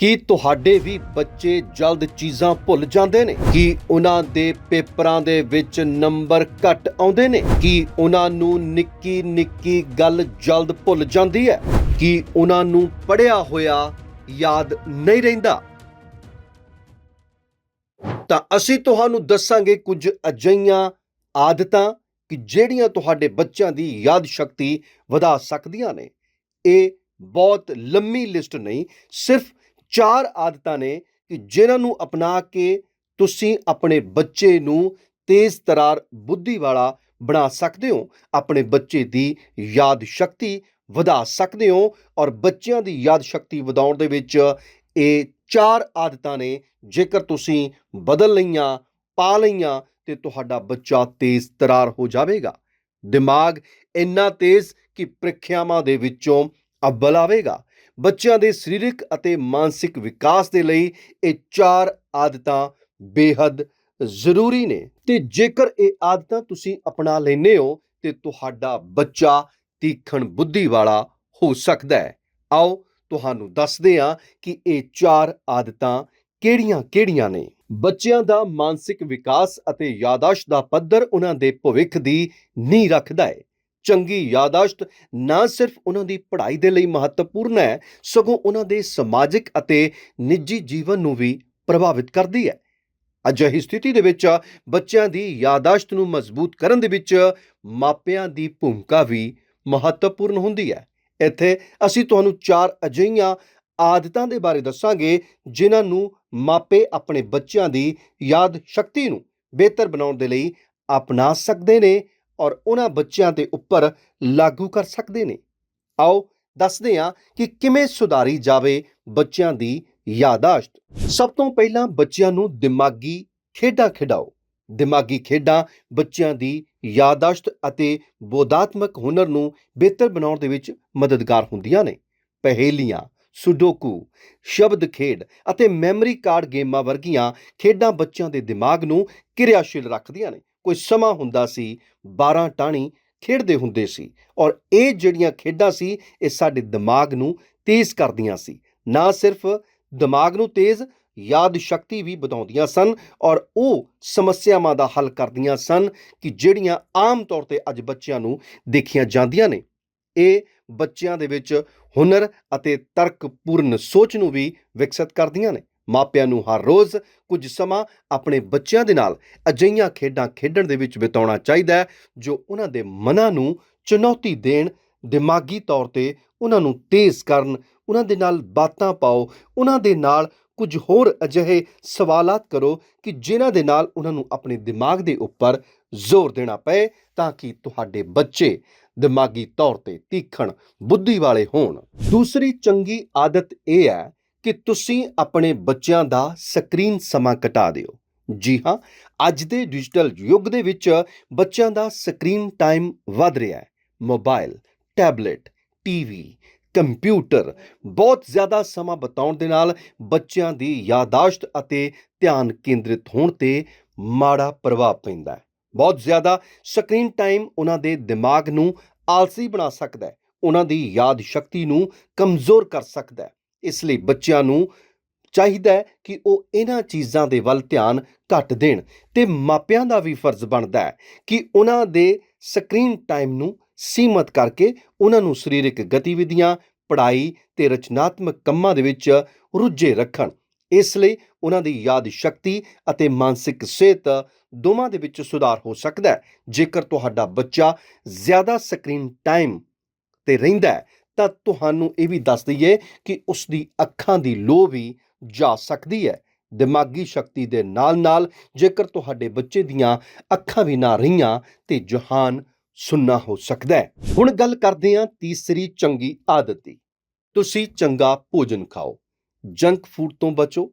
ਕੀ ਤੁਹਾਡੇ ਵੀ ਬੱਚੇ ਜਲਦ ਚੀਜ਼ਾਂ ਭੁੱਲ ਜਾਂਦੇ ਨੇ? ਕੀ ਉਹਨਾਂ ਦੇ ਪੇਪਰਾਂ ਦੇ ਵਿੱਚ ਨੰਬਰ ਘੱਟ ਆਉਂਦੇ ਨੇ? ਕੀ ਉਹਨਾਂ ਨੂੰ ਨਿੱਕੀ ਨਿੱਕੀ ਗੱਲ ਜਲਦ ਭੁੱਲ ਜਾਂਦੀ ਹੈ? ਕੀ ਉਹਨਾਂ ਨੂੰ ਪੜਿਆ ਹੋਇਆ ਯਾਦ ਨਹੀਂ ਰਹਿੰਦਾ? ਤਾਂ ਅਸੀਂ ਤੁਹਾਨੂੰ ਦੱਸਾਂਗੇ ਕੁਝ ਅਜਈਆਂ ਆਦਤਾਂ ਕਿ ਜਿਹੜੀਆਂ ਤੁਹਾਡੇ ਬੱਚਿਆਂ ਦੀ ਯਾਦ ਸ਼ਕਤੀ ਵਧਾ ਸਕਦੀਆਂ ਨੇ। ਇਹ ਬਹੁਤ ਲੰਮੀ ਲਿਸਟ ਨਹੀਂ, ਸਿਰਫ ਚਾਰ ਆਦਤਾਂ ਨੇ ਕਿ ਜਿਨ੍ਹਾਂ ਨੂੰ ਅਪਣਾ ਕੇ ਤੁਸੀਂ ਆਪਣੇ ਬੱਚੇ ਨੂੰ ਤੇਜ਼ ਤਰਾਰ ਬੁੱਧੀ ਵਾਲਾ ਬਣਾ ਸਕਦੇ ਹੋ, ਆਪਣੇ ਬੱਚੇ ਦੀ ਯਾਦ ਸ਼ਕਤੀ ਵਧਾ ਸਕਦੇ ਹੋ ਔਰ ਬੱਚਿਆਂ ਦੀ ਯਾਦ ਸ਼ਕਤੀ ਵਧਾਉਣ ਦੇ ਵਿੱਚ ਇਹ ਚਾਰ ਆਦਤਾਂ ਨੇ, ਜੇਕਰ ਤੁਸੀਂ ਬਦਲ ਲਈਆਂ, ਪਾ ਲਈਆਂ ਤੇ ਤੁਹਾਡਾ ਬੱਚਾ ਤੇਜ਼ ਤਰਾਰ ਹੋ ਜਾਵੇਗਾ। ਦਿਮਾਗ ਇੰਨਾ ਤੇਜ਼ ਕਿ ਪ੍ਰੀਖਿਆਵਾਂ ਦੇ ਵਿੱਚੋਂ ਅੱਵਲ ਆਵੇਗਾ। ਬੱਚਿਆਂ ਦੇ ਸਰੀਰਕ ਅਤੇ ਮਾਨਸਿਕ ਵਿਕਾਸ ਦੇ ਲਈ ਇਹ ਚਾਰ ਆਦਤਾਂ ਬੇਹੱਦ ਜ਼ਰੂਰੀ ਨੇ। ਤੇ ਜੇਕਰ ਇਹ ਆਦਤਾਂ ਤੁਸੀਂ ਅਪਣਾ ਲੈਂਦੇ ਹੋ, ਤੇ ਤੁਹਾਡਾ ਬੱਚਾ ਤੀਖਣ ਬੁੱਧੀ ਵਾਲਾ ਹੋ ਸਕਦਾ ਹੈ। ਆਓ ਤੁਹਾਨੂੰ ਦੱਸਦੇ ਹਾਂ ਕਿ ਇਹ ਚਾਰ ਆਦਤਾਂ ਕਿਹੜੀਆਂ-ਕਿਹੜੀਆਂ ਨੇ। ਬੱਚਿਆਂ ਦਾ ਮਾਨਸਿਕ ਵਿਕਾਸ ਅਤੇ ਯਾਦਾਸ਼ਤ ਦਾ ਪੱਧਰ ਉਹਨਾਂ ਦੇ ਭਵਿੱਖ ਦੀ ਨੀਂਹ ਰੱਖਦਾ ਹੈ। ਚੰਗੀ ਯਾਦਾਸ਼ਤ ਨਾ ਸਿਰਫ ਉਹਨਾਂ ਦੀ ਪੜ੍ਹਾਈ ਦੇ ਲਈ ਮਹੱਤਵਪੂਰਨ ਹੈ, ਸਗੋਂ ਉਹਨਾਂ ਦੇ ਸਮਾਜਿਕ ਅਤੇ ਨਿੱਜੀ ਜੀਵਨ ਨੂੰ ਵੀ ਪ੍ਰਭਾਵਿਤ ਕਰਦੀ ਹੈ। ਅਜਿਹੀ ਸਥਿਤੀ ਦੇ ਵਿੱਚ ਬੱਚਿਆਂ ਦੀ ਯਾਦਾਸ਼ਤ ਨੂੰ ਮਜ਼ਬੂਤ ਕਰਨ ਦੇ ਵਿੱਚ ਮਾਪਿਆਂ ਦੀ ਭੂਮਿਕਾ ਵੀ ਮਹੱਤਵਪੂਰਨ ਹੁੰਦੀ ਹੈ। ਇੱਥੇ ਅਸੀਂ ਤੁਹਾਨੂੰ ਚਾਰ ਅਜਿਹੀਆਂ ਆਦਤਾਂ ਦੇ ਬਾਰੇ ਦੱਸਾਂਗੇ, ਜਿਨ੍ਹਾਂ ਨੂੰ ਮਾਪੇ ਆਪਣੇ ਬੱਚਿਆਂ ਦੀ ਯਾਦ ਸ਼ਕਤੀ ਨੂੰ ਬਿਹਤਰ ਬਣਾਉਣ ਦੇ ਲਈ ਅਪਣਾ ਸਕਦੇ ਨੇ। ਔਰ ਉਹਨਾਂ ਬੱਚਿਆਂ ਦੇ ਉੱਪਰ ਲਾਗੂ ਕਰ ਸਕਦੇ ਨੇ। ਆਓ ਦੱਸਦੇ ਹਾਂ ਕਿ ਕਿਵੇਂ ਸੁਧਾਰੀ ਜਾਵੇ ਬੱਚਿਆਂ ਦੀ ਯਾਦਾਸ਼ਤ। ਸਭ ਤੋਂ ਪਹਿਲਾਂ ਬੱਚਿਆਂ ਨੂੰ ਦਿਮਾਗੀ ਖੇਡਾਂ ਖਿਡਾਓ। ਦਿਮਾਗੀ ਖੇਡਾਂ ਬੱਚਿਆਂ ਦੀ ਯਾਦਾਸ਼ਤ ਅਤੇ ਬੋਧਾਤਮਕ ਹੁਨਰ ਨੂੰ ਬਿਹਤਰ ਬਣਾਉਣ ਦੇ ਵਿੱਚ ਮਦਦਗਾਰ ਹੁੰਦੀਆਂ ਨੇ। ਪਹੇਲੀਆਂ, ਸੁਡੋਕੂ, ਸ਼ਬਦ ਖੇਡ ਅਤੇ ਮੈਮਰੀ ਕਾਰਡ ਗੇਮਾਂ ਵਰਗੀਆਂ ਖੇਡਾਂ ਬੱਚਿਆਂ ਦੇ ਦਿਮਾਗ ਨੂੰ ਕਿਰਿਆਸ਼ੀਲ ਰੱਖਦੀਆਂ ਨੇ। ਕੋਈ ਸਮਾਂ ਹੁੰਦਾ ਸੀ 12 ਟਾਣੀ ਖੇਡਦੇ ਹੁੰਦੇ ਸੀ ਔਰ ਇਹ ਜਿਹੜੀਆਂ ਖੇਡਾਂ ਸੀ, ਇਹ ਸਾਡੇ ਦਿਮਾਗ ਨੂੰ ਤੇਜ਼ ਕਰਦੀਆਂ ਸੀ। ਨਾ ਸਿਰਫ ਦਿਮਾਗ ਨੂੰ ਤੇਜ਼, ਯਾਦ ਸ਼ਕਤੀ ਵੀ ਵਧਾਉਂਦੀਆਂ ਸਨ ਔਰ ਉਹ ਸਮੱਸਿਆਵਾਂ ਦਾ ਹੱਲ ਕਰਦੀਆਂ ਸਨ ਕਿ ਜਿਹੜੀਆਂ ਆਮ ਤੌਰ ਤੇ ਅੱਜ ਬੱਚਿਆਂ ਨੂੰ ਦੇਖੀਆਂ ਜਾਂਦੀਆਂ ਨੇ। ਇਹ ਬੱਚਿਆਂ ਦੇ ਵਿੱਚ ਹੁਨਰ ਅਤੇ ਤਰਕਪੂਰਨ ਸੋਚ ਨੂੰ ਵੀ ਵਿਕਸਿਤ ਕਰਦੀਆਂ ਨੇ। ਮਾਪਿਆਂ ਨੂੰ ਹਰ ਰੋਜ਼ ਕੁਝ ਸਮਾਂ ਆਪਣੇ ਬੱਚਿਆਂ ਦੇ ਨਾਲ ਅਜਈਆਂ ਖੇਡਾਂ ਖੇਡਣ ਦੇ ਵਿੱਚ ਬਿਤਾਉਣਾ ਚਾਹੀਦਾ ਹੈ, ਜੋ ਉਹਨਾਂ ਦੇ ਮਨਾਂ ਨੂੰ ਚੁਣੌਤੀ ਦੇਣ, ਦਿਮਾਗੀ ਤੌਰ ਤੇ ਉਹਨਾਂ ਨੂੰ ਤੇਜ਼ ਕਰਨ, ਉਹਨਾਂ ਦੇ ਨਾਲ ਬਾਤਾਂ ਪਾਓ, ਉਹਨਾਂ ਦੇ ਨਾਲ ਕੁਝ ਹੋਰ ਅਜਿਹੇ ਸਵਾਲਾਤ ਕਰੋ ਕਿ ਜਿਨ੍ਹਾਂ ਦੇ ਨਾਲ ਉਹਨਾਂ ਨੂੰ ਆਪਣੇ ਦਿਮਾਗ ਦੇ ਉੱਪਰ ਜ਼ੋਰ ਦੇਣਾ ਪਏ ਤਾਂ ਕਿ ਤੁਹਾਡੇ ਬੱਚੇ ਦਿਮਾਗੀ ਤੌਰ ਤੇ ਤੀਖਣ, ਬੁੱਧੀ ਵਾਲੇ ਹੋਣ। ਦੂਸਰੀ ਚੰਗੀ ਆਦਤ ਇਹ ਹੈ ਕਿ ਤੁਸੀਂ ਆਪਣੇ ਬੱਚਿਆਂ ਦਾ ਸਕਰੀਨ ਸਮਾਂ ਘਟਾ ਦਿਓ। ਜੀ ਹਾਂ, ਅੱਜ ਦੇ ਡਿਜੀਟਲ ਯੁੱਗ ਦੇ ਵਿੱਚ ਬੱਚਿਆਂ ਦਾ ਸਕਰੀਨ ਟਾਈਮ ਵੱਧ ਰਿਹਾ ਹੈ। ਮੋਬਾਈਲ, ਟੈਬਲੇਟ, ਟੀਵੀ, ਕੰਪਿਊਟਰ ਬਹੁਤ ਜ਼ਿਆਦਾ ਸਮਾਂ ਬਿਤਾਉਣ ਦੇ ਨਾਲ ਬੱਚਿਆਂ ਦੀ ਯਾਦਾਸ਼ਤ ਅਤੇ ਧਿਆਨ ਕੇਂਦਰਿਤ ਹੋਣ ਤੇ ਮਾੜਾ ਪ੍ਰਭਾਵ ਪੈਂਦਾ ਹੈ। ਬਹੁਤ ਜ਼ਿਆਦਾ ਸਕਰੀਨ ਟਾਈਮ ਉਹਨਾਂ ਦੇ ਦਿਮਾਗ ਨੂੰ ਆਲਸੀ ਬਣਾ ਸਕਦਾ ਹੈ। ਉਹਨਾਂ ਦੀ ਯਾਦ ਸ਼ਕਤੀ ਨੂੰ ਕਮਜ਼ੋਰ ਕਰ ਸਕਦਾ ਹੈ। ਇਸ ਲਈ ਬੱਚਿਆਂ ਨੂੰ ਚਾਹੀਦਾ ਹੈ ਕਿ ਉਹ ਇਹਨਾਂ ਚੀਜ਼ਾਂ ਦੇ ਵੱਲ ਧਿਆਨ ਘੱਟ ਦੇਣ ਤੇ ਮਾਪਿਆਂ ਦਾ ਵੀ ਫਰਜ਼ ਬਣਦਾ ਹੈ ਕਿ ਉਹਨਾਂ ਦੇ ਸਕਰੀਨ ਟਾਈਮ ਨੂੰ ਸੀਮਤ ਕਰਕੇ ਉਹਨਾਂ ਨੂੰ ਸਰੀਰਕ ਗਤੀਵਿਧੀਆਂ, ਪੜ੍ਹਾਈ ਤੇ ਰਚਨਾਤਮਕ ਕੰਮਾਂ ਦੇ ਵਿੱਚ ਰੁੱਝੇ ਰੱਖਣ। ਇਸ ਲਈ ਉਹਨਾਂ ਦੀ ਯਾਦ ਸ਼ਕਤੀ ਅਤੇ ਮਾਨਸਿਕ ਸਿਹਤ ਦੋਵਾਂ ਦੇ ਵਿੱਚ ਸੁਧਾਰ ਹੋ ਸਕਦਾ ਹੈ। ਜੇਕਰ ਤੁਹਾਡਾ ਬੱਚਾ ਜ਼ਿਆਦਾ ਸਕਰੀਨ ਟਾਈਮ ਤੇ ਰਹਿੰਦਾ ਹੈ ਤਾਂ ਤੁਹਾਨੂੰ ਇਹ ਵੀ ਦੱਸ ਦਈਏ ਕਿ ਉਸ ਦੀ ਅੱਖਾਂ ਦੀ ਲੋ ਵੀ ਜਾ ਸਕਦੀ ਹੈ। ਦਿਮਾਗੀ ਸ਼ਕਤੀ ਦੇ ਨਾਲ-ਨਾਲ ਜੇਕਰ ਤੁਹਾਡੇ ਬੱਚੇ ਦੀਆਂ ਅੱਖਾਂ ਵੀ ਨਾ ਰਹੀਆਂ ਤੇ ਜਹਾਨ ਸੁੰਨਾ ਹੋ ਸਕਦਾ ਹੈ। ਹੁਣ ਗੱਲ ਕਰਦੇ ਹਾਂ ਤੀਸਰੀ ਚੰਗੀ ਆਦਤ ਦੀ। ਤੁਸੀਂ ਚੰਗਾ ਭੋਜਨ ਖਾਓ, ਜੰਕ ਫੂਡ ਤੋਂ ਬਚੋ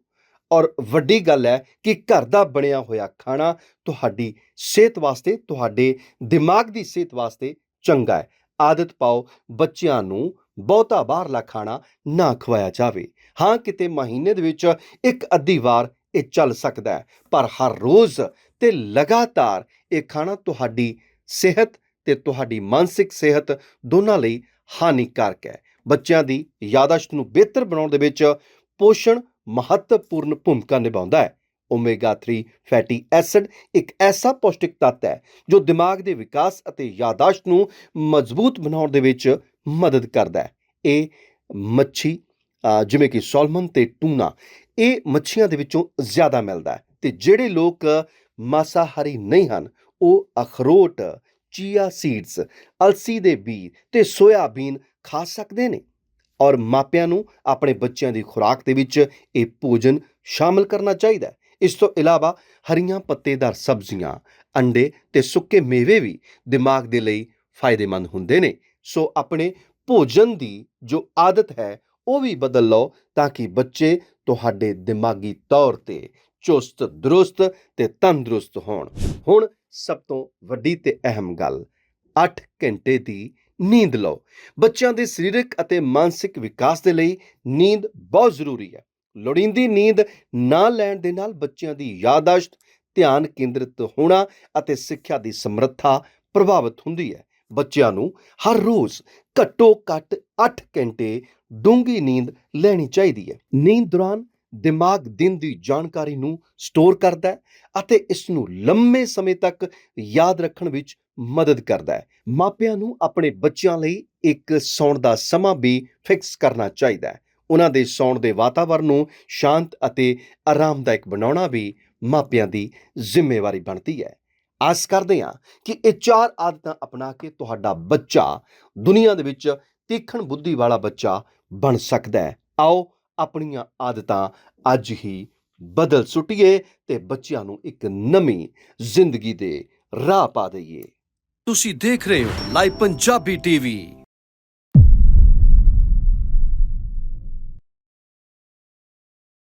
ਔਰ ਵੱਡੀ ਗੱਲ ਹੈ ਕਿ ਘਰ ਦਾ ਬਣਿਆ ਹੋਇਆ ਖਾਣਾ ਤੁਹਾਡੀ ਸਿਹਤ ਵਾਸਤੇ, ਤੁਹਾਡੇ ਦਿਮਾਗ ਦੀ ਸਿਹਤ ਵਾਸਤੇ ਚੰਗਾ ਹੈ। ਆਦਤ ਪਾਓ, ਬੱਚਿਆਂ ਨੂੰ ਬਹੁਤਾ ਬਾਹਰਲਾ ਖਾਣਾ ਨਾ ਖਵਾਇਆ ਜਾਵੇ। ਹਾਂ, ਕਿਤੇ ਮਹੀਨੇ ਦੇ ਵਿੱਚ ਇੱਕ ਅੱਧੀ ਵਾਰ ਇਹ ਚੱਲ ਸਕਦਾ ਹੈ, ਪਰ ਹਰ ਰੋਜ਼ ਤੇ ਲਗਾਤਾਰ ਇਹ ਖਾਣਾ ਤੁਹਾਡੀ ਸਿਹਤ ਤੇ ਤੁਹਾਡੀ ਮਾਨਸਿਕ ਸਿਹਤ ਦੋਨਾਂ ਲਈ ਹਾਨੀਕਾਰਕ ਹੈ। ਬੱਚਿਆਂ ਦੀ ਯਾਦਾਸ਼ਤ ਨੂੰ ਬਿਹਤਰ ਬਣਾਉਣ ਦੇ ਵਿੱਚ ਪੋਸ਼ਣ ਮਹੱਤਵਪੂਰਨ ਭੂਮਿਕਾ ਨਿਭਾਉਂਦਾ ਹੈ। ਓਮੇਗਾ 3 ਫੈਟੀ ਐਸਿਡ ਇੱਕ ਐਸਾ ਪੌਸ਼ਟਿਕ ਤੱਤ ਹੈ ਜੋ ਦਿਮਾਗ ਦੇ ਵਿਕਾਸ ਅਤੇ ਯਾਦਾਸ਼ਤ ਨੂੰ ਮਜ਼ਬੂਤ ਬਣਾਉਣ ਦੇ ਵਿੱਚ ਮਦਦ ਕਰਦਾ ਹੈ। ਇਹ ਮੱਛੀ ਜਿਵੇਂ ਕਿ ਸੋਲਮਨ ਤੇ ਟੂਨਾ, ਇਹ ਮੱਛੀਆਂ ਦੇ ਵਿੱਚੋਂ ਜ਼ਿਆਦਾ ਮਿਲਦਾ ਹੈ ਤੇ ਜਿਹੜੇ ਲੋਕ ਮਾਸਾਹਾਰੀ ਨਹੀਂ ਹਨ, ਉਹ ਅਖਰੋਟ, ਚੀਆ ਸੀਡਸ, ਅਲਸੀ ਦੇ ਬੀਜ ਤੇ ਸੋਇਆਬੀਨ ਖਾ ਸਕਦੇ ਨੇ ਔਰ ਮਾਪਿਆਂ ਨੂੰ ਆਪਣੇ ਬੱਚਿਆਂ ਦੀ ਖੁਰਾਕ ਦੇ ਵਿੱਚ ਇਹ ਭੋਜਨ ਸ਼ਾਮਲ ਕਰਨਾ ਚਾਹੀਦਾ ਹੈ। ਇਸ ਤੋਂ ਇਲਾਵਾ ਹਰੀਆਂ ਪੱਤੇਦਾਰ ਸਬਜ਼ੀਆਂ, ਅੰਡੇ ਤੇ ਸੁੱਕੇ ਮੇਵੇ ਵੀ ਦਿਮਾਗ ਦੇ ਲਈ ਫਾਇਦੇਮੰਦ ਹੁੰਦੇ ਨੇ। ਸੋ ਆਪਣੇ ਭੋਜਨ ਦੀ ਜੋ ਆਦਤ ਹੈ, ਉਹ ਵੀ ਬਦਲ ਲਓ ਤਾਂ ਕਿ ਬੱਚੇ ਤੁਹਾਡੇ ਦਿਮਾਗੀ ਤੌਰ ਤੇ ਚੁਸਤ, ਦਰੁਸਤ ਤੇ ਤੰਦਰੁਸਤ ਹੋਣ। ਹੁਣ ਸਭ ਤੋਂ ਵੱਡੀ ਤੇ ਅਹਿਮ ਗੱਲ 8 ਘੰਟੇ ਦੀ ਨੀਂਦ ਲਓ। ਬੱਚਿਆਂ ਦੇ ਸਰੀਰਕ ਅਤੇ ਮਾਨਸਿਕ ਵਿਕਾਸ ਦੇ ਲਈ ਨੀਂਦ ਬਹੁਤ ਜ਼ਰੂਰੀ ਹੈ। ਲੋੜੀਂਦੀ ਨੀਂਦ ਨਾ ਲੈਣ ਦੇ ਨਾਲ ਬੱਚਿਆਂ ਦੀ ਯਾਦਾਸ਼ਤ, ਧਿਆਨ ਕੇਂਦਰਿਤ ਹੋਣਾ ਅਤੇ ਸਿੱਖਿਆ ਦੀ ਸਮਰੱਥਾ ਪ੍ਰਭਾਵਿਤ ਹੁੰਦੀ ਹੈ। ਬੱਚਿਆਂ ਨੂੰ ਹਰ ਰੋਜ਼ ਘੱਟੋ ਘੱਟ 8 ਘੰਟੇ ਡੂੰਘੀ ਨੀਂਦ ਲੈਣੀ ਚਾਹੀਦੀ ਹੈ। ਨੀਂਦ ਦੌਰਾਨ ਦਿਮਾਗ ਦਿਨ ਦੀ ਜਾਣਕਾਰੀ ਨੂੰ ਸਟੋਰ ਕਰਦਾ ਹੈ ਅਤੇ ਇਸ ਨੂੰ ਲੰਮੇ ਸਮੇਂ ਤੱਕ ਯਾਦ ਰੱਖਣ ਵਿੱਚ ਮਦਦ ਕਰਦਾ ਹੈ। ਮਾਪਿਆਂ ਨੂੰ ਆਪਣੇ ਬੱਚਿਆਂ ਲਈ ਇੱਕ ਸੌਣ ਦਾ ਸਮਾਂ ਵੀ ਫਿਕਸ ਕਰਨਾ ਚਾਹੀਦਾ ਹੈ। ਉਹਨਾਂ ਦੇ ਸੌਣ ਦੇ ਵਾਤਾਵਰਣ ਨੂੰ ਸ਼ਾਂਤ ਅਤੇ ਆਰਾਮਦਾਇਕ ਬਣਾਉਣਾ ਵੀ ਮਾਪਿਆਂ ਦੀ ਜ਼ਿੰਮੇਵਾਰੀ ਬਣਦੀ ਹੈ। ਆਸ ਕਰਦੇ ਹਾਂ ਕਿ ਇਹ ਚਾਰ ਆਦਤਾਂ ਅਪਣਾ ਕੇ ਤੁਹਾਡਾ ਬੱਚਾ ਦੁਨੀਆ ਦੇ ਵਿੱਚ ਤੀਖਣ ਬੁੱਧੀ ਵਾਲਾ ਬੱਚਾ ਬਣ ਸਕਦਾ ਹੈ। ਆਓ ਆਪਣੀਆਂ ਆਦਤਾਂ ਅੱਜ ਹੀ ਬਦਲ ਸੁੱਟੀਏ ਤੇ ਬੱਚਿਆਂ ਨੂੰ ਇੱਕ ਨਵੀਂ ਜ਼ਿੰਦਗੀ ਦੇ ਰਾਹ ਪਾ ਦਈਏ। ਤੁਸੀਂ ਦੇਖ ਰਹੇ ਹੋ ਲਾਈਵ ਪੰਜਾਬੀ ਟੀਵੀ।